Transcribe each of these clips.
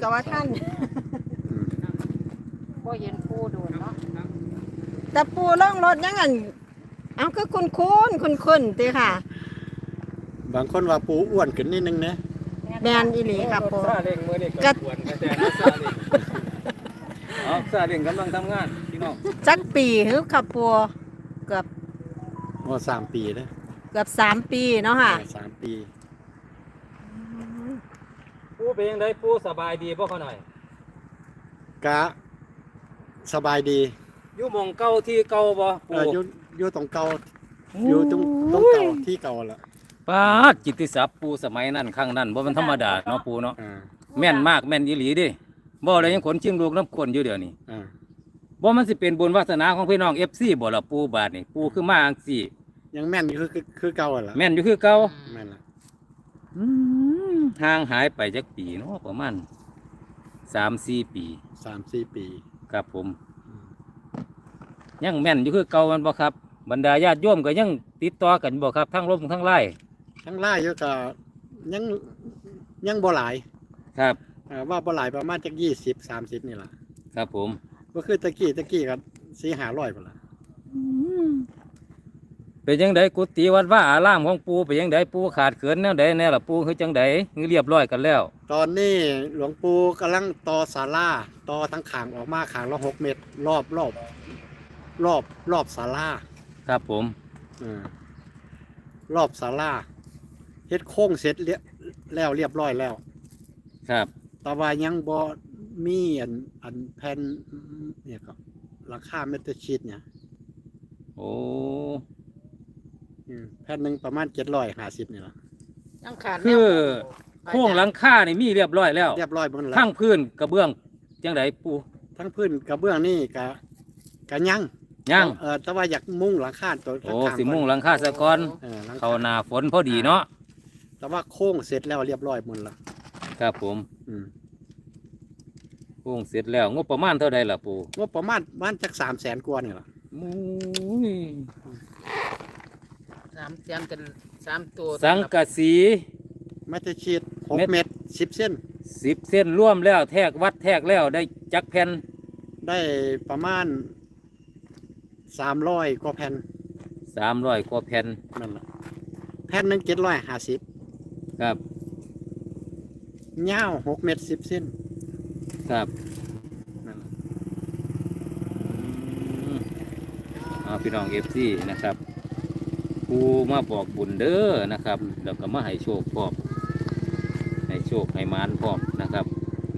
ก็ว่าท่านอืมบ่เห็นปูโดนเนาะแต่ปูล่องรถยังไงเอาก็คุณคุณคุณคุณตีค่ะ บางคนว่าปูอ้วนขึ้นนิดนึงนะแมนอีหลีค่ะปู ซาเล้งมือนี่ก็ก็ควรแต่นะซาเล้งเอาซาเล้งกำลังทำงานพี่น้องจักปีฮึค่ะปูเกือบโอ้สามปีนะเกือบสามปีเนาะค่ะ สามปีปู เป็นยังไงปูสบายดีบ่เขาหน่อยกะสบายดีอยู่หมองเก่าที่เก่าบ่เอปูออยู่อยู่ตรงเก่าอยู่ตรงตรงเก่าที่เก่าละปาดจิตติศัพท์ปูสมัยนั้นครั้งนั้นบ่มันธรรมดาเนาะปูเนาะอ่าแม่นมากแม่นอีหลีเดิบ่อะไรยังขนชิงลูกน้ำคนอยู่เดี๋ยวนี้อ่าบ่มันสิเป็นบุญวาสนาของพี่น้อง FC บ่ล่ะปูบาดนี่ปูคือมาจังซี่ยังแม่นอยู่คือคือคือเก่าอะล่ะแม่นอยู่คือเก่าแม่นละอืม ห่างหายไปจักปีเนาะประมาณ3-4ปีสามสี่ปี ครับผม ยังแม่นอยู่คือเก่ามันบ่ครับ บรรดาญาติโยมก็ยังติดต่อกันบ่ครับทั้งลมทั้งไล่ทั้งไล่อยู่ก็ยังยังบ่หลายครับอ่าว่าบ่หลายประมาณจักยี่สิบสามสิบนี่ล่ะครับผมก็คือตะกี้ตะกี้ก็สี่ห้าร้อยพุ่นล่ะ เป็นยังไดกุฏิวัดว่าอารามของปูเป็นยังไดปูขาดเขินแนวใดแน่ล่ะปูคือจังไดคือเรียบร้อยกันแล้ว ตอนนี้หลวงปู่กำลังต่อศาลาต่อทั้งขางออกมาขางละหกเมตร รอบรอบรอบรอบศาลาครับผมอ่ารอบศาลาเฮ็ดโค้งเสร็จเรียแล้วเรียบร้อยแล้ว ครับแต่ว่ายังบ่มีอันอันแผ่นเนี่ยครับราคาเมตรชีตเนี่ย โอ้อืม แผ่นหนึ่งประมาณเจ็ดร้อยห้าสิบนี่ละยังขาดแนคืวอโค้งหลังคานี่มีเรียบร้อยแล้วเรียบร้อยหมดแล้วทั้งพื้นกระเบื้องจังไดปูทั้งพื้นกระเบื้องนี่กะกะยังยังเออแต่ว่าอยากมุ่งหลังคาตัวโอ้ข้างๆสิมุ่งหลังคาซะก่อนเออหลังคา เข้าหน้าฝนพอดีเนาะแต่ว่าโค้งเสร็จแล้วเรียบร้อยหมดละครับผมอืมโค้งเสร็จแล้วงบประมาณเท่าใดล่ะปูงบประมาณบ้านจักสามแสนกว่านี่ละมุ้ยสามเสียงกันสามตัวสังกะสีเมตรชีตหกเม็ดเมตรสิบเส้นสิบเส้นร่วมแล้วแทกวัดแทกแล้วได้จักแผ่นได้ประมาณสามร้อยกว่าแผ่นสามร้อยกว่าแผ่นนั่นแหละแผ่นหนึ่งเจ็ดร้อยห้าสิบครับยาวหกเมตรสิบเส้นครับนั่นแหละอืมเอาพี่น้องเอฟซีนะครับ ครูมาบอกบุญเด้อนะครับแล้วก็มาให้โชคพร้อมให้โชคให้มานพร้อมนะครับ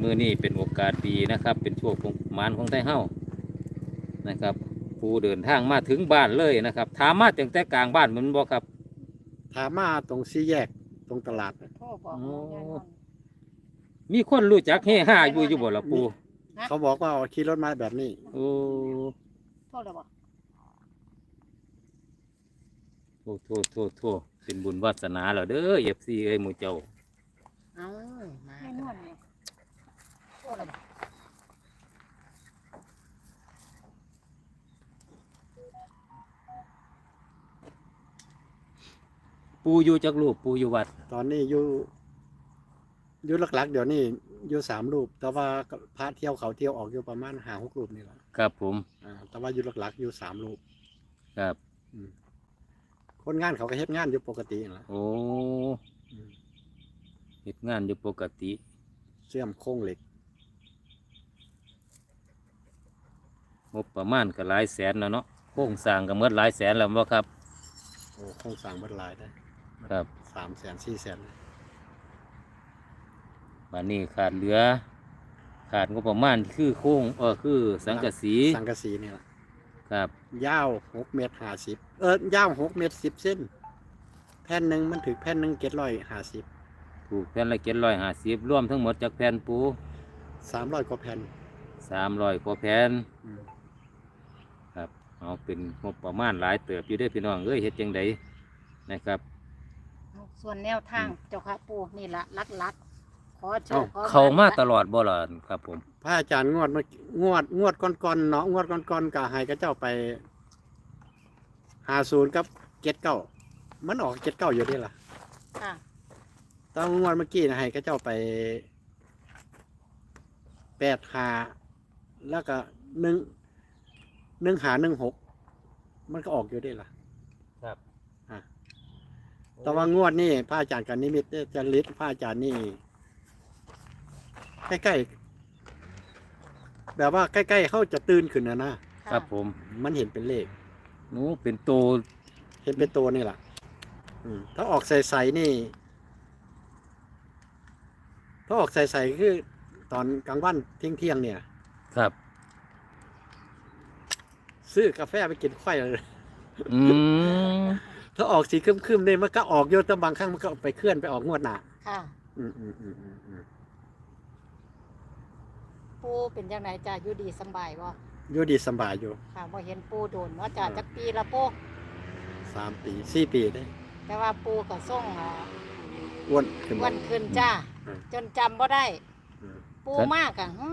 มือนี้เป็นโอกาสดีนะครับ เป็นโชคของมานของไทยเฮานะครับผู้เดินทางมาถึงบ้านเลยนะครับถามมาตั้งแต่กลางบ้านแมันบอกครับถามมาตรงสี่แยกตรงตลาดน่ะโทรบอกโอ้แม่นอนมีคนรู้จักเฮห้าอยู่อยู่บ่ละปูเขาบอกว่าขี่รถมาแบบนี้ โอ้โทษเลยบ่ โทษโทษโทษโทษเป็นบุญวาสนาแล้วเด้อเอฟซีเอ้ยหมูเจ้าเอามาแม่นอนเนี่ยโทษเลยบ่ปูอยู่จักรูปปูอยู่วัดตอนนี้อยู่อยู่หลักๆ เดี๋ยวนี้อยู่สามรูป แต่ว่าพระเที่ยวเขาเที่ยวออกอยู่ประมาณห้าหกรูปนี่แหละครับผมอ่าแต่ว่าอยู่หลักๆอยู่สามรูปครับอืม คนงานเขาก็เฮ็ดงานอยู่ปกตินั่นแหละโอ้อืม เฮ็ดงานอยู่ปกติเสื่อมโครงเหล็ก งบประมาณก็หลายแสนแล้วเนาะโครงสร้างก็เมื่อหลายแสนแล้วบ่ครับ โอ้โครงสร้างบัดหลายได้ครับ สามแสนสี่แสนเลยบัดนี้ขาดเหลือ ขาดงบประมาณคือโครงเออคือสังกะสี สังกะสีนี่แหละ ครับ ยาวหกเมตรห้าสิบเออยาวหกเมตรสิบเส้น แผ่นหนึ่งมันถึงแผ่นหนึ่งเจ็ดร้อยห้าสิบถูกแผ่นละเจ็ดร้อยห้าสิบรวมทั้งหมดจากแผ่นปูสามร้อยกว่าแผ่นสามร้อยกว่าแผ่นอืมครับเอาเป็นงบประมาณหลายเติบอยู่ได้อพี่น้องเอ้ยเฮ็ดจังไดนะครับเอาส่วนแนวทางเจ้าค่ะปู่นี่ละลักลักๆ ขอโชคขอเขามาตลอดบ่ล่ะครับผม พระอาจารย์งวดเมื่องวดงวดก่อนๆเนาะงวดก่อนๆก็ให้ก็เจ้าไปหาศูนย์กับเจ็ดเก้ามันออกเจ็ดเก้าอยู่ดีล่ะค่ะ ตอนงวดเมื่อกี้นะให้ก็เจ้าไปแปดหาแล้วก็หนึ่งหนึ่งหาหนึ่งหกมันก็ออกอยู่ได้ล่ะครับอะแต่ว่างวดนี่พระอาจารย์กันนิมิตเนี่ยจะลิศพระอาจารย์นี่ ใกล้ๆแบบว่าใกล้ๆเขาจะตื่นขึ้นนะนะครับ ผมมันเห็นเป็นเลข หนูเป็นตัว เห็นเป็นตัวนี่แหละอืมถ้าออกใสๆนี่ ถ้าออกใสๆคือตอนกลางวันเที่ยงๆเนี่ย ครับ ซื้อกาแฟไปกินไข่เลย อืมถ้าออกสีครึมๆเนี่ยมันก็ออกโยแต่บางครั้งมันก็ไปเคลื่อนไปออกงวดหน้าค่ะ อืมอืมอืมอืมอืม ปูเป็นจังไดจ้าอยู่ดีสำบายบ่อยู่ดีสำบายอยู่ค่ะบ่เห็นปูโดนเนาะจ้าเออจักปีละปูสามปีสี่ปีได้แต่ว่าปูก็ส่งอ่าอ้วนขึ้นวันขึ้นจ้าอืม จนจำบ่ได้ อืม ปูมากอะฮะ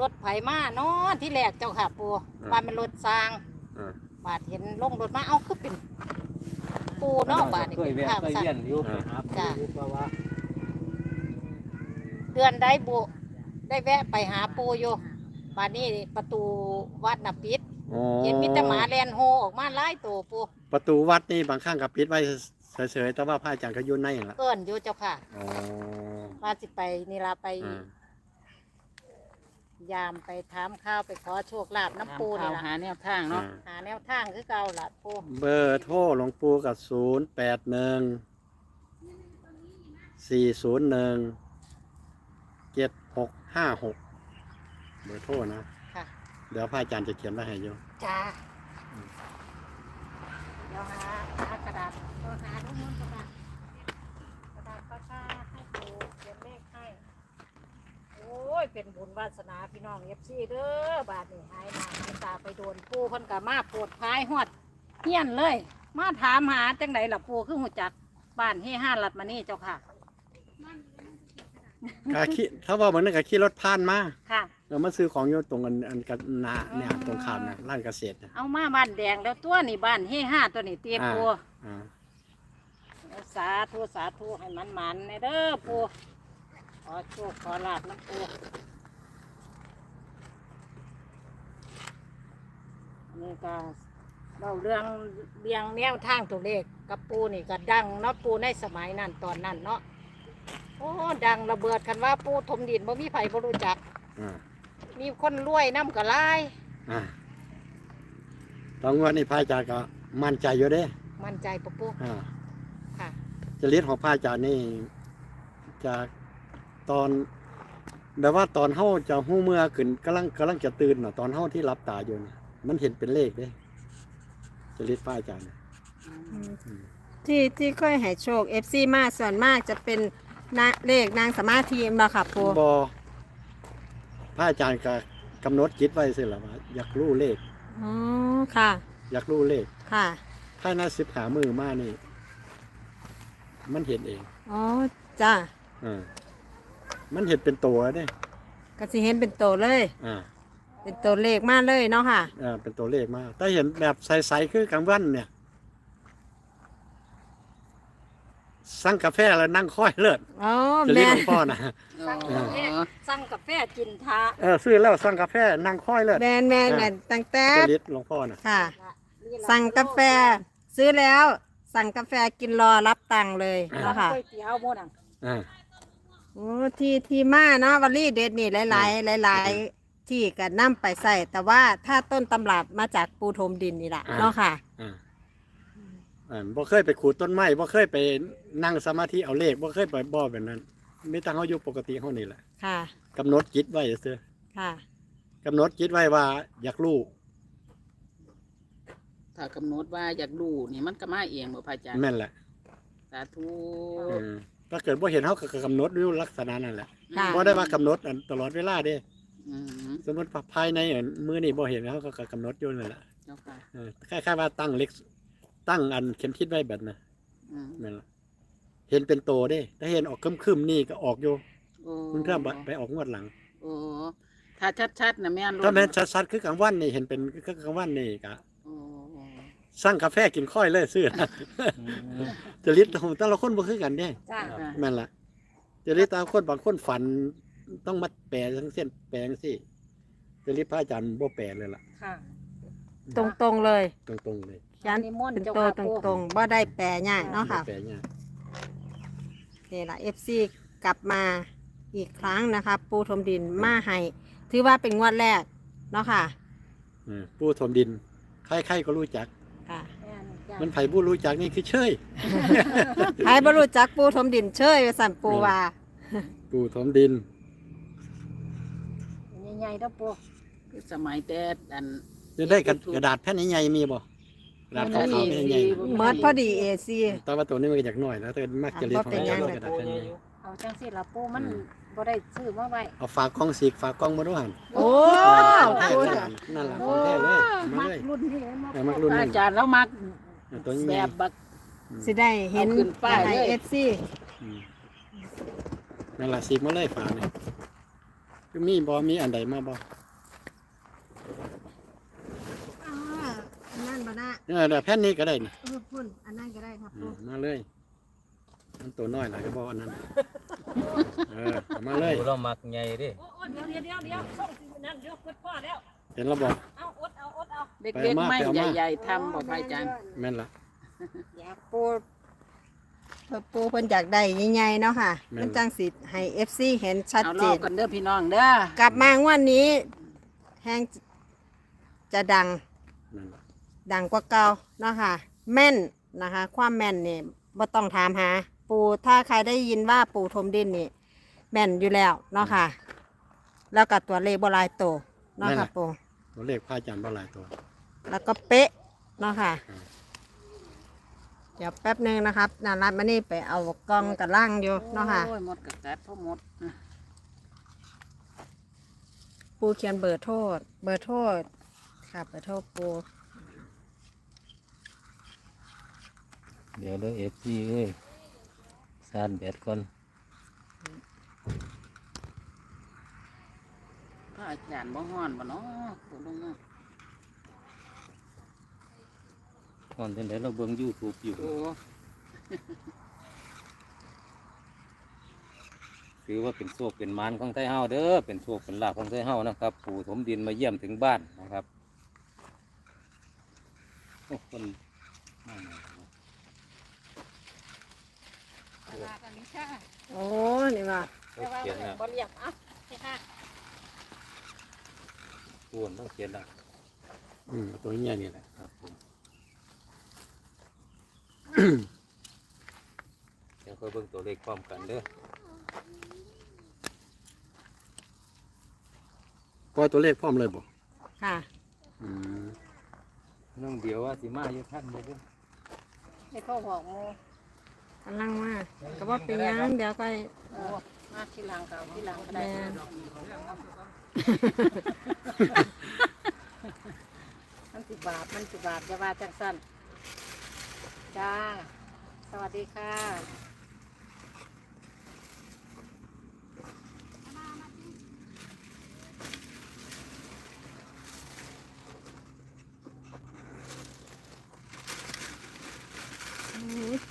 รถไผมาเนาะที่แรกเจ้าค่ะ ปูอืมว่ามันรถสร้างอืม บาดเห็นลงรถมาเอาคือเป็น ปูเนาะบาดนี่เคยเป็นแวะข้าวเคยสัตเยี่ยนว์อยู่อ่าไปหาจ้ะปู่เพราะว่าเดือนได้บุ ได้แวะไปหาปูอยู่บาดนี้ประตูวัดน่ะปิด อ๋อเห็นมิตรหมาแลนโฮออกมาหลายตัวปูประตูวัดนี่บางครั้งก็ปิดไว้เฉยๆแต่ว่าพระอาจารย์ก็อยุ่ในนั่นละเอิ้นอยู่เจ้าค่ะอ๋อว่าสิไปนี่ล่ะไปอืมยามไปถามข้าวไปขอโชคลาภน้ำปูนี่ข่าวล่ะหาแนวทางเนาะอ่าหาแนวทางคือเก่าล่ะปูเบอร์โทรหลวงปู่กับศูนย์แปดหนึ่งสี่ศูนย์หนึ่งเจ็ด หกห้าหกเบอร์โทรนะ ค่ะเดี๋ยวพระอาจารย์จะเขียนไว้ให้โยมจ้าเดี๋ยวหาหากระดาษเออหาทุกคนกระดาษกระดาษปากกาให้ปูเขียนเลขให้โอ้ยเป็นบุญวาสนาพี่น้องเอฟซีเด้อบาทนี่หายหนาหายตาไปโดนปูเพิ่นกะมาปวดพายหอดเฮียนเลย มาถามหาจังไดล่ะปูคือหูจักบ้านเฮห้าลัดมานี่เจ้าค่ะ กะขี่ถ้าว่าเหมือนนนก็ขี่รถผ่านมาค่ะ เรามาซื้อของอยู่ตรงอันอันกันนาเนี่ยตรงข้ามนะร้านเกษตรนะเอามาบ้านแดงแล้วตัวนี่บ้านเฮห้าตัวนี่เตี้ยอ่าปูอ่าสาธุสาธุให้มันมันๆในเด้อปูขอโชคขอลาบน้ำปูอันนี่ก็เราเรื่องเรียงแนวทางตัวเลขกับปูนี่ก็ดังเนาะปูในสมัยนั้นตอนนั้นเนาะ โอ้ดังระเบิดกันว่าปูถมดินบ่มีไผบ่รู้จัก อ่ามีคนรวยน้ำกระลายอ่าตอนงวดนี้พระอาจารย์ก็มั่นใจอยู่เด้มั่นใจปะปูอ่าค่ะ จริตของพระอาจารย์นี่จะตอนแบบว่าตอนเฮาจะหู้เมื่อขึ้นกำลังกำลังจะตื่นน่ะตอนเฮาที่รับตาอยู่น่ะมันเห็นเป็นเลขเด้จริตพระอาจารย์น่ะอืมที่ที่ค่อยให้โชคเอฟซีมาส่วนมากจะเป็น นะเลขนางสมาธิมาค่ะปูบอพระอาจารย์ก็กำหนดจิตไว้สิละว่าอยากรู้เลข อ๋อค่ะ อยากรู้เลขค่ะภายในสิบหามือมานี่ มันเห็นเองอ๋อจ้าอ่ามันเห็นเป็นตัวเด้ก็สิเห็นเป็นตัวเลย อ่าเป็นตัวเลขมาเลยเนาะค่ะอ่าเป็นตัวเลขมาแต่เห็นแบบใสๆคือกลางวันเนี่ย สั่งกาแฟแล้วนั่งค่อยเลิศอ๋อจะเรียแม่กหลวงพ่อนะสั่งกาแฟสั่งกาแฟกินทาเออซื้อแล้วสั่งกาแฟนั่งค่อยเลิศแมนแมนแมนตั้งแต่จะเรียกหลวงพ่อนะค่ะนี่ล่ะสั่งกาแฟ ซื้อแล้ว สั่งกาแฟกินรอรับตังค์เลยเนาะค่ะก๋วยเตี๋ยวหมดอะอ่า โอ้ที่ที่มาเนาะวลีเด็ดนี่หลาย ๆ หลาย ๆ ที่ก็นำไปใส่แต่ว่าถ้าต้นตำรับมาจากปูทมดินนี่แหละเนาะค่ะ อ่าอ่าบ่เคยไปขูดต้นไม้บ่เคยไปนั่งสมาธิเอาเลขบ่เคยไปบ่อแบบนั้นมีแต่เฮาอยู่ปกติเฮานี่แหละค่ะ กำหนดจิตไว้ซื่อค่ะ กำหนดจิตไว้ว่า อยากรู้ถ้ากำหนดว่าอยากดูนี่มันก็มาเองบ่พระอาจารย์แม่นแหละสาธุอืมถ้าเกิดบ่เห็นเฮาก็กำหนดอยู่ลักษณะนั่นแหละค่ะบ่ได้ว่ากำหนดอันตลอดเวลาเด้อืมสมมุติว่าภายในอันมื้อนี้บ่เห็นเฮาก็กำหนดอยู่นั่นแหละเจ้าค่ะ เออคล้ายๆว่าตั้งเล็ก ตั้งอันเข็มทิศไว้แบบนั้นอืมนั่นล่ะเห็นเป็นโตเด้ ถ้าเห็นออกครึมๆนี่ก็ออกอยู่โอ้มันก็ไปออกงวดหลัง โอ้ถ้าชัดๆนะแม่นถ้าแม่นชัดๆคือกลางวันนี่เห็นเป็นคือกลางวันนี่ก็โอ้สั่งกาแฟกินค่อยเลยซื้อ จริตของแต่ละคนบ่คือกันเด้จ้าค่ะแม่นล่ะจริตแต่ละคนบางคนฝันต้องมาแปลทั้งเส้นแปลงสิจะรีบพระอาจารย์บ่แปลเลยล่ะ ค่ะ ตรงตรงๆเลย ตรงๆเลย ยันนิมนต์เป็นเจ้าโตวค่ะตรงปู่ตรงๆบ่ได้แปลง่ายเนาะค่ะบ่แปลยากนี่ละ FC กลับมาอีกครั้งนะคะปูทมดินมาให้ถือว่าเป็นงวดแรกเนาะค่ะเออผู้ถมดินใครๆก็รู้จัก ค่ะแม่นจ้ะมันไผผู้รู้จักนี่คือเชย ใครบรู้จักปูทมดินเชยว่าสั่นปูว่าผู้ถมดิน ใหญ่ๆเด้อปู่คือสมัยแต่อัน จะได้กระกระดาษแผ่นใหญ่ๆมีบ่ กระดาษขาวๆแผ่นใหญ่บ่เมิดพอดีเอซีๆแต่ว่าตัวนี้มันก็อยากน้อยแล้วแต่มักจะเรียกบ่เป็นหยังกระดาษแผ่นใหญ่เอาจังสิล่ะปู่มันบ่ได้ซื้อมาไว้เอาฝากกล้องสีกฝากกล้องมาด้วยหันโอ้ของแท้ปูเลยนั่นแหละของแท้เลยเอามามักเลยรุ่นนี้มาเอามารุ่นพระนี้อาจารย์แล้วมักเอาตัวนี้แบบบัก สิได้เห็นเอาขึ้นป้ายเลย เอฟซีอืมนั่นแหละสีกมาเลยฝากนี่คือมีบ่มีอันใดมาบ่อัน นั้นบ่น่าเออเดี๋ยวแผ่นนี้ก็ได้นี่เออพุ่นอันนั้นก็ได้ครับอืปูมมาเลยมันตัวน้อยหลายก็บ่อันนั้นเออเอามาเลยปูเรามักใหญ่เดิ โอ้ๆเดี๋ยวเดี๋ยวเดี๋ยวเดี๋ยวส่งสินั่นเดี๋ยวกดพ่อแล้ว เห็นแล้วบ่เอาอดเอาอดเอาเด็กไปๆมาไม่ไปเอามา ใหญ่ๆทำบอกพระอาจารย์ แม่นละ อยากปูเพิ่นปูเพิ่นอยากได้ใหญ่ๆเนาะค่ะ แม่น มันจังสิให้เอฟซีเห็นชัดเอาเจรอบนกันเด้อพี่น้องเด้อกลับมางวดนี้แห้งจะดังนั่นล่ะ ดังกว่าเก่าเนาะค่ะ แม่นนะคะ ความแม่นเนี่ยบ่ต้องถามหา ปูถ้าใครได้ยินว่าปูทมดินนี่แม่นอยู่แล้วเนาะค่ะ แล้วก็ตัวเลขบหลายโตวเนาะค่ะปูตัวเลขพระอาจารย์บ่หลายตัว แล้วก็เป๊ะเนาะค่ะอืมเดี๋ยวแป๊บหนึงนะครับนารัดมานี่ไปเอากล้องกับล่างอยู่เนาะค่ะ โอ้ยหมดกับกัดพ่อหมดอะปูเขียนเบอร์โทษ เบอร์โทษค่ะเบอร์โทษปู เดี๋ยวเด้อเอฟซีเอ้ยซานแบตก่อนพระอาจารย์บ่ฮ้อนบ่เนาะปูลงมาก่อนที่ไหนเราเบิ่งยูทูบอยู่ โอ้ถือว่าเป็นโชคเป็นหมานของไทยเฮาเด้อ เป็นโชคเป็นลาภของไทยเฮานะครับ ปู่ถมดินมาเยี่ยมถึงบ้านนะครับ โอ้คนมาหน่อย เนาะโอ้นี่ว่าโอ้เขียนแล้วบ่เรียบอะนี่ค่ะปูนต้องเขียนแล้วอืมตัวเนี้ยนี่แหละครับผมเดี๋ยวค่อยเบิ่งตัวเลขพร้อมกันเด้อปล่อยตัวเลขพร้อมเลยบ่ค่ะอืมน้องเดียวว่าสิมาอยู่ท่านบ่เด้อให้เขาบอกหมู กำลังมาก็ว่าเป็นหยังเดี๋ยวก็โอ้มาทีหลังก็เอาทีหลังก็แมได้นมันสิบาทมันสิบาทจะว่าจังสั้นจ้า สวัสดีค่ะ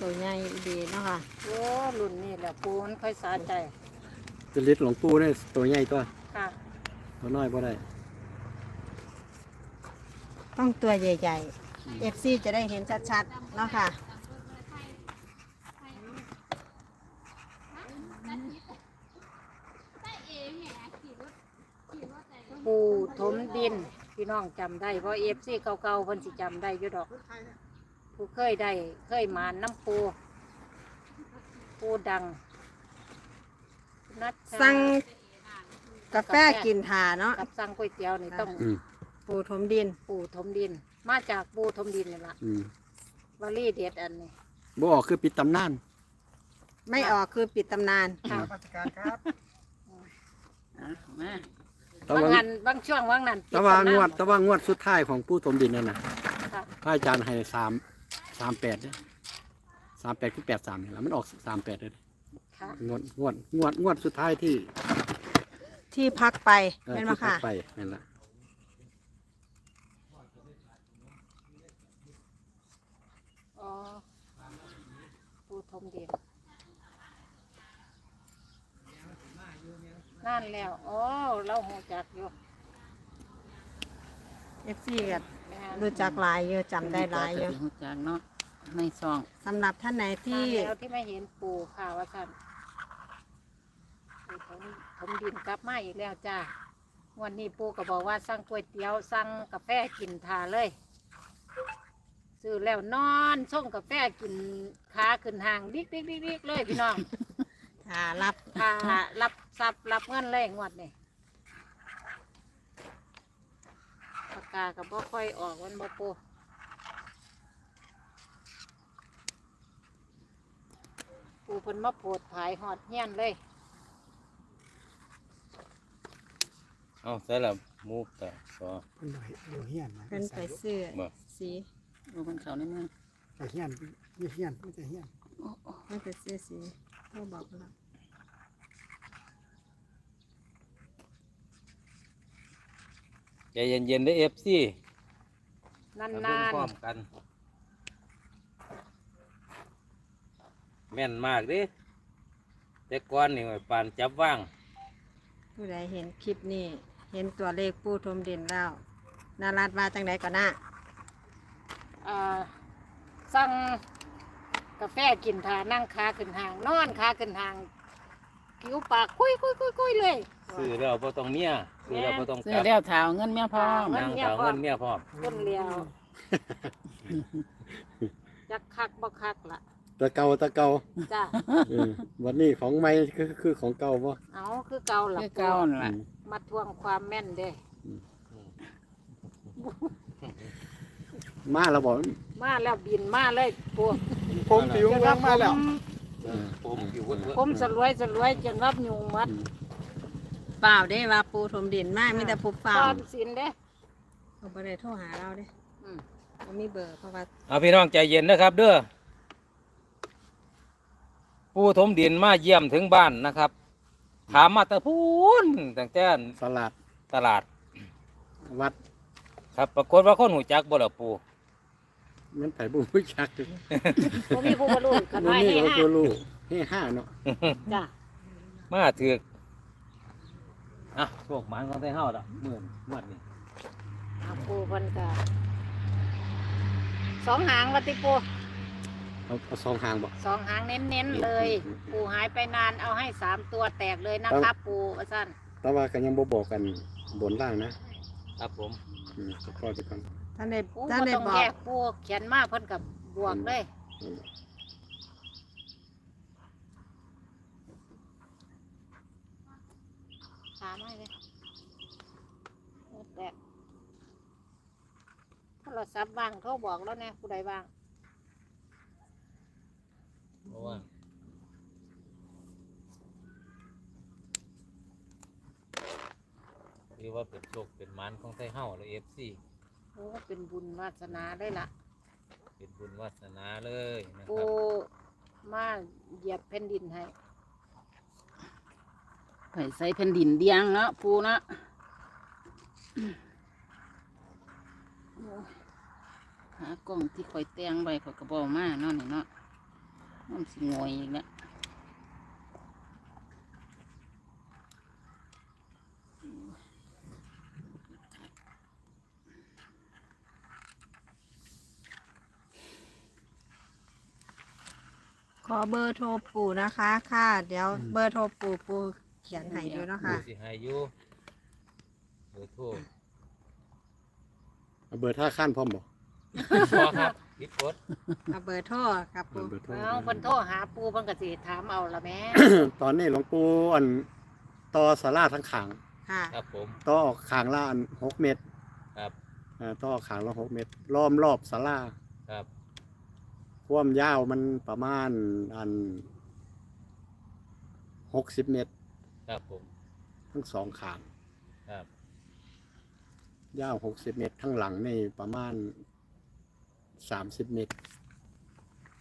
ตัวใหญ่ดีเนาะค่ะโอ้รุ่นนี้แหละปูมันค่อยสาใจจะลิดหลวงปู่นี่ตัวใหญ่ตัวค่ะตัวน้อยบ่ได้ต้องตัวใหญ่ๆ FC จะได้เห็นชัดๆเนาะค่ะปูถมดิน พี่น้องจำได้เพราะเอฟซีเก่าๆเพิ่นสิจำได้อยู่ดอก ผู้เคยได้ เคยหมานน้ำปูปูดังนัดชาสั่งกาแฟกินทาเนาะกับสั่งก๋วยเตี๋ยวนี่ต้องอืมปูถมดิน ปูถมดิน มาจากปูถมดินนี่ละอืมวลีเด็ดอันนี้ บ่ออกคือปิดตำนาน ไม่ออกคือปิดตำนานค่ะอะมาแต่บางว่างานบางช่วงบางนั้นแต่ว่างปิดวดตำนแต่ว่างวดสุดท้ายของผู้ถมดินนั่นน่ะค่ะ พระอาจารย์ให้สาม สามแปดเนี่ยสามแปดคือแปดสามนี่แหละมันออกสามแปดเลยค่ะ งวดงวดงวดงวดสุดท้ายที่ที่พักไปเอ่อเป็นที่มาค่ะไปนั่นแหละอ๋อปูถมดินนั่นแล้วโอ้เราหูจักอยู่เอฟซีก็แม่นรู้จักหลายเยอะจำได้หลายเยอะ รู้จักเนาะ ในซองสำหรับท่านไหนที่นั่นแล้วที่ไม่เห็นปู่ค่ะว่าท่านปู่ผมผมดินกลับมาอีกแล้วจ้าวันนี้ปู่ก็บอกว่าสั่งก๋วยเตี๋ยวสั่งกาแฟกินทาเลยซื้อแล้วนอนส่งกาแฟกินขาขึ้นห่างดิกดิกดิกดิกเลยพี่น้องอ่ารับถ้ารับทรัพย์รับเงินเลยงวดนี่ปากกากับบ่ค่อยออกวันบ่ปู ปูเพิ่นมาโปรดผายหอดเฮียนเลย เอาใส่ละหมูกะซอ เพิ่นอยู่อยู่เฮียนนะเพิ่นไปซื้อบ่ สีดูมันเขาในเมืองไปเฮียนอยู่เฮียนไม่ใช่เฮียนโอ้โอ้เพิ่นไปซื้อสีพ่อบอกแล้วใจเย็นๆได้เอฟซีนานมาเบิ่งนานพร้อมกัน แม่นมากเดิแต่ก่อนนี่ปานจับว่าง ผู้ใดเห็นคลิปนี้ เห็นตัวเลขปูทมดินแล้วนารัดว่าจังไดก่อนนะอ่าสั่งกาแฟกินทานั่งขาขึ้นห่าง นอนขาขึ้นห่างผิวปากคุยคุยคุยคุยเลยซื้อแล้วบ่ต้องเมียซื้อแล้วบ่ต้องซื้กอลับแล้วถาวเงินเมียพร้อมเงินั่งเมียเอาพร้อมเงินเมียพร้อมต้นเลียวจักคักบ่คักล่ะ ตะเกาตะเกาจ้าเออวันนี้ของใหม่คือคือของเก่าบ่เอาคือเก่าล่ะคือเก่านั่นล่ะ มาทวงความแม่นเด้ มาแล้วบอกมาแล้วบินมาเลยปูผมผิวเมืองมาแล้วเออ ผมอยู่เว้ยผมสลวยสลวยจนรับยุงมัดเปล่าได้ว่าปูทมดินมากมีแต่ผู้เปล่าตอนสินเด้ เขาบ่ได้โทรหาเราเด้อืมเขามีเบอร์เพราะว่า เอาพี่น้องใจเย็นนะครับ เด้อ ผู้ถมดินมาเยี่ยมถึงบ้านนะครับ ถามมาแตะพูนตั้งแต่สลัดตลาด วัดครับ ปรากฏว่าคนหูจักบ่ล่ะปูมันไผบุ้งชักเลยบ่มีผู้บรรลุกันมันไว้นี่ให้เราห้าตัวลูกให้ห้าเนาะจ้ะมาถือกอะโชคหมานของไทเฮาละหมื่นหมดนี่เอาปูเพิ่นก็สองหางวัติปู เอาเอาสองหางบ่ สองหางเน้นๆเลย ปูหายไปนานเอาให้สามตัวแตกเลยนะครับปูว่าสั้นแต่ว่าก็ยังบ่บอกกันบนล่างนะครับผมอืมก็ปล่อยไปก่อนท่านได้ปูท่านบ่ได้ต้องบอแยกกปูเขียนมาเพิ่นกับบวกเลยอืมถามให้เลยแตกโทรศัพท์บ้างโทรบอกแล้วเนี่ยผู้ใดบ้าง เพราะว่าคือว่าเป็นโชคเป็นหมานของไทเฮาและ FC โอ้เป็นบุญวาสนาได้ละเป็นบุญวาสนาเลยนะคปูรับมาเหยียบแผ่นดินให้ไปใส่แผ่นดินเดียงเนาะปูเนาะโอ้ยหากล้องที่คอยแต่งไว้คอยกระบอกมาเนาะนี่เนาะ มันสิงวยอีกแล้วขอเบอร์โทรปู่นะคะ ค่ะ เดี๋ยวเบอร์โทรปู่ปู่เขียนให้อยู่เนาะปูคะสิให้อยู่เบอร์โทรเอาเบอร์ท่าขั้นพร้อมบ่ พอครับ ผิดกฎเอาเบอร์โทรครับเอาปู่เบอร์โทรเอาเพิ่นโทรหาปูเพิ่นก็สิถามเอาละแม่ตอนนี้หลวงปู่อันต่อสาราทั้งขางค่ะ ครับผม ต่อออกขางละอันหกเมตรครับ อ่าต่อออกขางละหกเมตรล้อมรอบสาราครับความยาวมันประมาณอันหกสิบเมตร ครับผม ทั้งสองขางครับ ยาวหกสิบเมตรทั้งหลังนี่ประมาณ สามสิบเมตร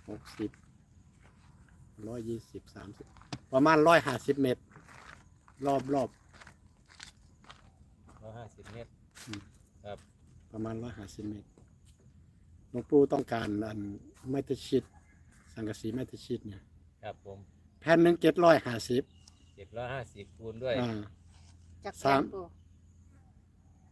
หกสิบร้อยยี่สิบสามสิบประมาณร้อยห้าสิบเมตร รอบรอบร้อยห้าสิบเมตร ครับ ประมาณร้อยห้าสิบเมตรหลวงปู่ต้องการอันไม้ตะชิด สังกะสีไม้ตะชิดเนี่ย ครับผม แผ่นหนึ่งเจ็ดร้อยห้าสิบเจ็ดร้อยห้าสิบคูณด้วยอ่า จากสามปู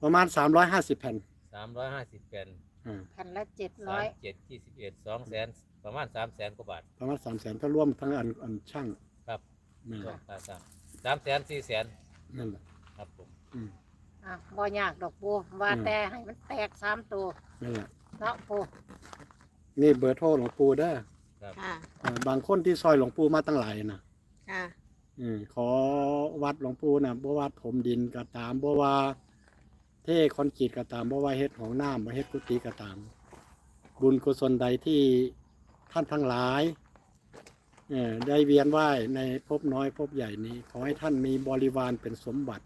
ประมาณสามร้อยห้าสิบแผ่นสามร้อยห้าสิบแผ่น อ่าแผ่นละเจ็ดสาร้อมยเจ็ดยี่สิบเอ็ดสองแสนประมาณสามแสนกว่าบาท ประมาณสามแสนถ้ารวมทั้งอันอันช่างครับ นั่นแหก็ละค่าสร้างสามแสนสี่แสนนั่นแหละครับผมอืมอะบ่ยากดอกปูว่าอืมแต่ให้มันแตกสามตัวนั่นแหละเนาะปูนี่เบอร์โทรหลวงปู่เด้อครับค่ะเอ่อบางคนที่ซอยหลวงปู่มาตั้งหลายนะ ค่ะ อืมขอวัดหลวงปู่นะบ่ว่าถมดินก็ตามบ่ว่า เทคอนกรีตก็ตามบ่ว่าเฮ็ดของน้ำบ่เฮ็ดกุฏิก็ตาม บุญกุศลใดที่ท่านทั้งหลายเอ่อได้เวียนว่ายในภพน้อยภพใหญ่นี้ ขอให้ท่านมีบริวารเป็นสมบัติ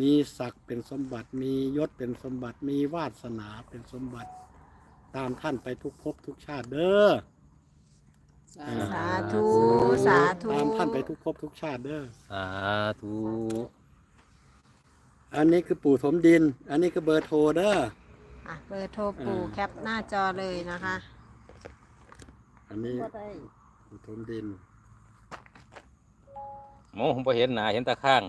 มีศักดิ์เป็นสมบัติ มียศเป็นสมบัติ มีวาสนาเป็นสมบัติ ตามท่านไปทุกภพทุกชาติเด้อสาสาธุสาธุตามท่านไปทุกภพทุกชาติเด้อสาธุ อันนี้คือปู่ถมดิน อันนี้คือเบอร์โทรเด้ออะเบอร์โทรปู่อ่าแคปหน้าจอเลยนะคะ อันนี้ปู่ถมดินโมผมพอเห็นหนาเห็นตาข้าง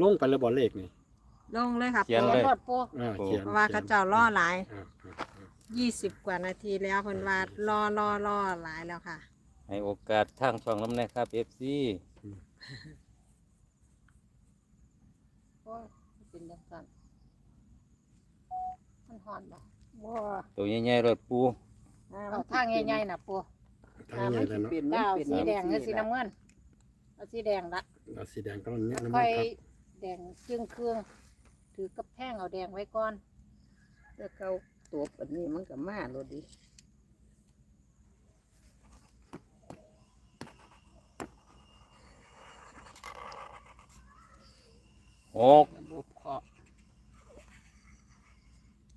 ลงไปแล้วบ่เลขนี่ลงเลยค่ะเขียนปู่เลย รถปูอ่าโอ้เขียนเพราะว่าเขาเจ้าล่อหลาย อ่าอ่าอ่า ยี่สิบกว่านาทีแล้วเพิ่นว่าล่อล่อล่อหลายแล้วค่ะ ให้โอกาสทางช่องน้ำแน่ครับเอฟซีโอ้ยเป็นจังซั่นมันหอนบ่บ่ตัวใหญ่ๆรถปูเอาทางใหญ่ๆน่ะปูทางใหญ่แล้วเนาะเก้าสีแดงกับสีน้ำเงินเอาสีแดงละเอาสีแดงก็นี้น้ำค่มัอนยครับแดงเครื่องเครื่องถือกับแท่งเอาแดงไว้ก่อน แล้วเขาตัวปันนี้มันก็มาโลดดิ หกระบบเคาะ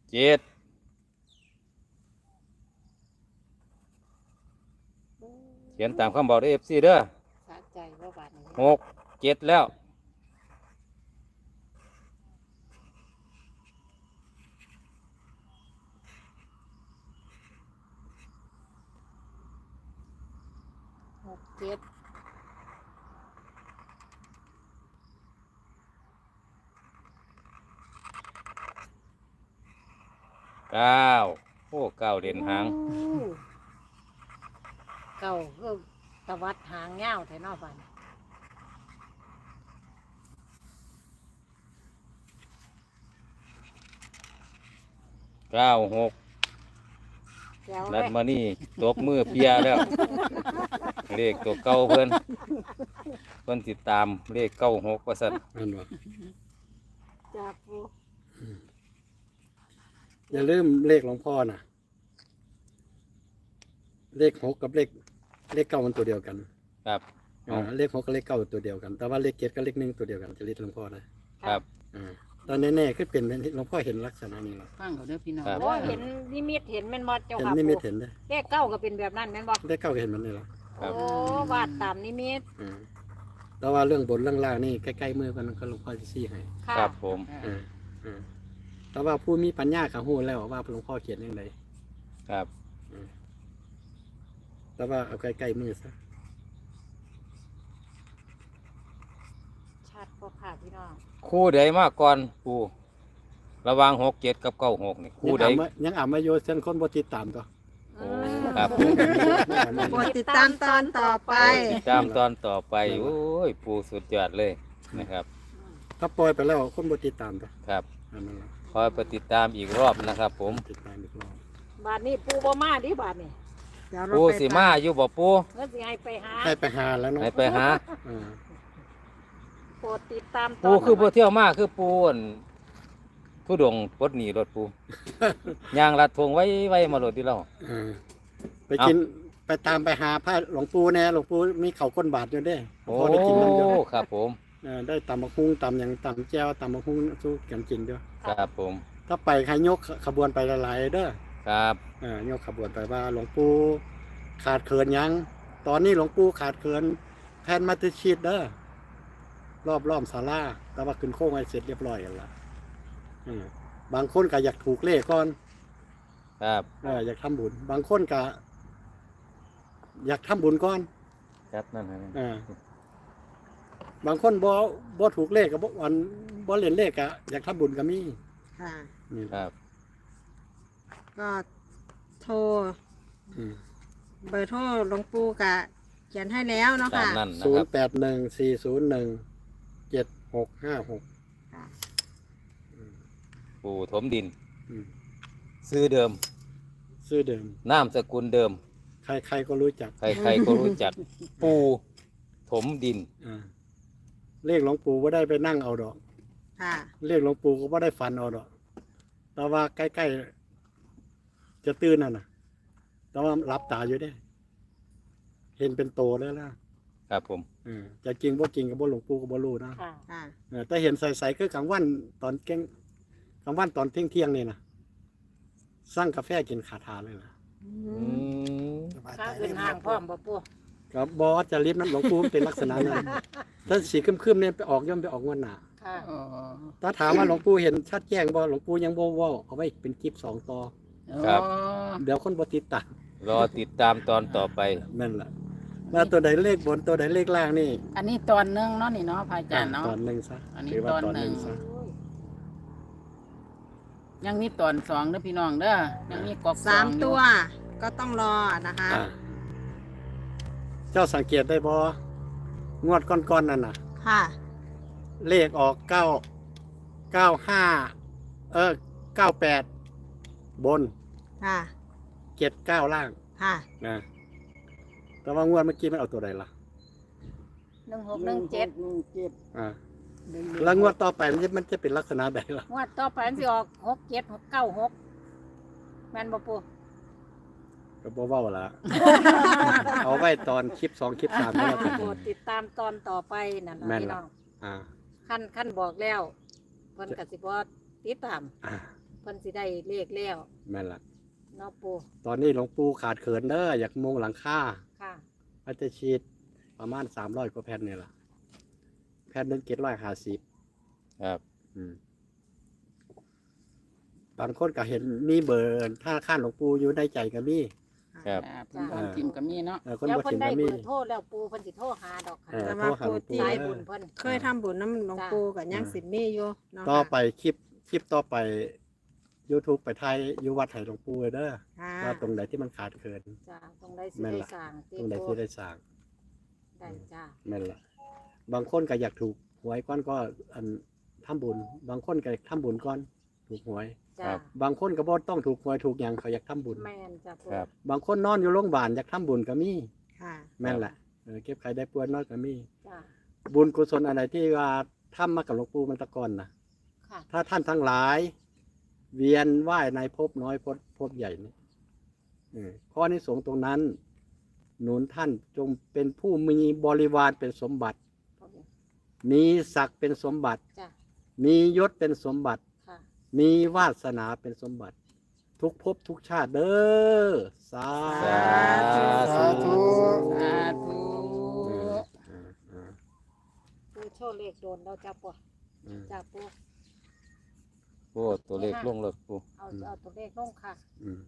เจ็ดเขียนตามคำบอกได้เอฟซีเด้อสะใจว่าบาดนี้หกเจ็ดแล้วหกเจ็ด เก้าโอ้เก้าเด่นหางอู้เก่าคือตะวัดหางเงาวแถวนอกบ้านเก้าหกแก้วเลนัดยมานี่ตบมือเปียแล้ว เลขตัวเก้าเพิ่นเพิ่นติดตามเลขเก้าหกว่าสั่นนั่นวะจ้าปู อย่าลืมเลขหลวงพ่อน่ะเลขหกกับเลขเลขเก้ามันตัวเดียวกันครับ อ่าเลขหกกับเลขเก้าตัวเดียวกัน แต่ว่าเลขเจ็ดกับเลขหนึ่งตัวเดียวกันจะเรียกหลวงพ่อนะครับ อ่าตอนแน่ๆคือเป็นหลวงพ่อเห็นลักษณะนี้แล้วฟังเขาเด้อพี่น้องครับ โอ้เห็นนิมิตเห็นแม่นบ่เจ้าเห็นค่ะนี่ไม่ปูเห็นได้เลขเก้าก็เป็นแบบนั้นแม่นบ่เลขเก้าก็เห็นมันนี่แล้วครับ โอ้วาดตามนิมิตอ่าแต่ว่าเรื่องบนเรื่องล่างนี่ใกล้ๆมือกันก็หลวงพ่อจะชี้ให้ ค่ะครับผม อ่าอ่า แต่ว่าผู้มีปัญญาเขาหูแล้วว่าหลวงพ่อเขียนยังไงครับ แต่ว่าเอาใกล้ๆมือซะชัดบ่ค่ะพี่น้องคู่ใดมากก่อนปูระหวางหกเจ็ดกับเก้าหกนี่คู่ใดยังอ่ำมายังอ่ำมาโยเส้นคนบ่ติดตามตัวโอ้ครับผมโปรดติดตามตอนต่อไป ติดตามตอนต่อไปโอ้ยปูสุดยอดเลยนะครับ ถ้าปล่อยไปแล้วคนบ่ติดตามตัวครับ อันนั้นล่ะ คอยไปติดตามอีกรอบนะครับ ผมติดตามอีกรอบบาดนี้ปูบ่มาดิบาดนี้เดี๋ยวเราปูไปสิมาอยู่บ่ปูเงินสิให้ไปหาให้ไปหาแล้วเนาะให้ไปหา อ่าโปรดติดตามตปูอนคือปูเที่ยวมาคือปูอั่นทุดงค์ปลดหนีรถปูยางลัดทวงไว้ไว้มาโหลดที่เรา อ่าไปกินไปตามไปหาพระหลวงปู่แน่หลวงปู่มีเขาก้นบาทอยู่เด้โอ้พอได้กินน้ำเยอะครับผม เออได้ตำมะฮุ่งตำอย่างตำแจ้วตำมะฮุ่งสู้กันกินด้วย ครับผมถ้าไปใครยกขบวนไปหลายๆเด้อครับเออยกขบวนไปว่าหลวงปู่ขาดเขินหยัง ตอนนี้หลวงปู่ขาดเขินแผ่นมัตชิดเด้อรอบรอบศาลาแต่ว่าขึ้นโค้งให้เสร็จเรียบร้อยกันละเออบางคนก็อยากถูกเลขก่อน ครับเอออยากทำบุญ บางคนก็อยากทำบุญก่อน ครับนั่นฮะอ่าบางคนบ่บ่ถูกเลขกับบ่อัน บ่เล่นเลขอะอยากทำบุญก็มีค่ะ นี่ครับ ก็โทรอืมเบอร์โทรหลวงปู่กะเขียนให้แล้วเนาะตามค่ะนั่นนะศูคนรับย์แปดหนึ่งสี่ศูนย์หนึ่งเจ็ดหกห้าหกค่ะปู่ถมดิน อืมซื้อเดิม ชื่อเดิม นามสกุลเดิม ใครใครก็รู้จักใครๆ ก็รู้จัก ปู่ถมดิน อ่าเลขหลวงปู่ว่าได้ไปนั่งเอาดอก ค่ะเลขหลวงปู่ก็ว่าได้ฟันเอาดอกแต่ว่าใกล้ๆจะตื่นน่ะนะแต่ว่ารับตาอยู่ได้ เห็นเป็นโตแล้วนะครับผมเออจะจริงบ่จริงกับบ่หลวงปู่ก็บ่รู้นะค่ะ ค่ะ เออแต่เห็นใสๆคือกลางวันตอนเก้งกลางวันตอนเที่ยงเที่ยงๆนี่นะสร้างกาแฟกินขาทานเลยนะอือืมมสบายข้าใจอื่นห่างพร้อมบ่ปูกับบอสจะรีบนั้นหลวงปู่มันเป็นลักษณะนั้นถ้าสีครึมๆเนี่ยไปออกย่อมไปออกงวันหนา ค่ะอ๋อถ้าถามว่าหลวงปู่เห็นชัดแจ้งบ่หลวงปู่ยังบ่เว้าเอาไว้เป็นคลิปสองต่อครับ อ๋อเดี๋ยวคนบ่ติดตามรอติดตามตอนต่อไป นั่นแหละว่าตัวใดเลขบนตัวใดเลขล่างนี่อันนี้ตอนหนึงเนาะนี่เนาะพระอาจารย์เนาะ ตอนหนึ่งซะอันนี้ถือว่าตตออนนหหนึ่นึ่ง งซะยังมีตอนสองเด้อพี่น้องเด้อยังมีกอกสามองอยู่ตัวก็ต้องรอนะคะอ่าเจ้าสังเกตได้บ่งวดก้อนๆนั่นน่ะ ค่ะ เลขออกเก้าเก้าห้าเออเก้าแปดบนค่ะ เจ็ดเก้าล่างค่ะนะแต่ว่างวดเมื่อกี้มันเอาตัวใดล่ะหนึ่งหกหนึ่งเจ็ดหนึ่งเจ็ดอ่าแล้วงวดต่อไปมันจะมันจะเป็นลักษณะใดล่ะงวดต่อไปมันสิออกหกเจ็ดหกเก้าหกแม่นบ่ปูก็บ่เว้าละ เอาไว้ตอนคลิปสองคลิปสามนี่แล้วกัน โปรดติดตามตอนต่อไปนั่นล่ะแม่นพี่ล่ะ น้อง อ่า ขั้นขั้นบอกแล้วเพิ่นก็สิบ่ติดตามอ่าเพิ่นสิได้เลขแล้วแม่นละเนาะปูตอนนี้หลวงปู่ขาดเขินเด้ออยากมุงหลังคาค่ะอาจจะฉีดประมาณสามร้อยกว่าแผ่นนี่ล่ะ แผ่นหนึ่งเจ็ดร้อยห้าสิบครับบางคนก็เห็นมีเบอร์ท่าข้านหลวงปู่อยู่ในใจก็มี ครับ อ่าเพิ่นบอกทิมก็มีเนาะเออคนแล้วบ่เพิ่เห็นนได้ก็เบมี อร์โทรแล้วปูเพิ่นสิโทรหาดอกเอค่ะอโทรหาหลวงปู่สายเด้บุอญเพิ่น เคยทำบุญน้ำหลวงปู่กับยังสิมีอยู่เนาะต่อค่ะไปคลิปคลิปต่อไป YouTube ไปไทยอยู่วัดไห้หลวงปู่เด้อค่ะว่าตรงไหนที่มันขาดเขิน จ้าตรงใดสิแม่นได้ล่ะ สร้างติตรงไหนที่ได้สร้างได้จ้าแม่นละบางคนก็อยากถูกหวยก้อนก็อันทำบุญ บางคนก็ทำบุญก่อน ถูกหวย จ้าครับ บางคนก็บ่ต้องถูกหวยถูกหยังเขาอยากทำบุญ แม่นจ้าปูครับ บางคนนอนอยู่โรงพยาบาลอยากทำบุญก็มีค่ะแม่นแหละเออเก็บใครได้ป่วยนอนก็มี จ้าบุญกุศลอะไรที่ว่าทำมากับหลวงปู่มันตะกอนนะค่ะถ้าท่านทั้งหลาย เวียนว่ายในภพน้อยภพภพใหญ่นี่เออข้อนี้สงส์ตรงนั้น หนุนท่านจงเป็นผู้มีบริวารเป็นสมบัติ มีศักดิ์เป็นสมบัติ จ้ามียศเป็นสมบัติค่ะ มีวาสนาเป็นสมบัติ ทุกภพทุกชาติเด้อสาสาสาธุ สาธุเออเออเออปูโชว์เลขโดนแล้วจ้าปูเออจ้าปูโอ้ตัวเลขลงเลยปูเอาเอาตัวเลขลงค่ะ อืม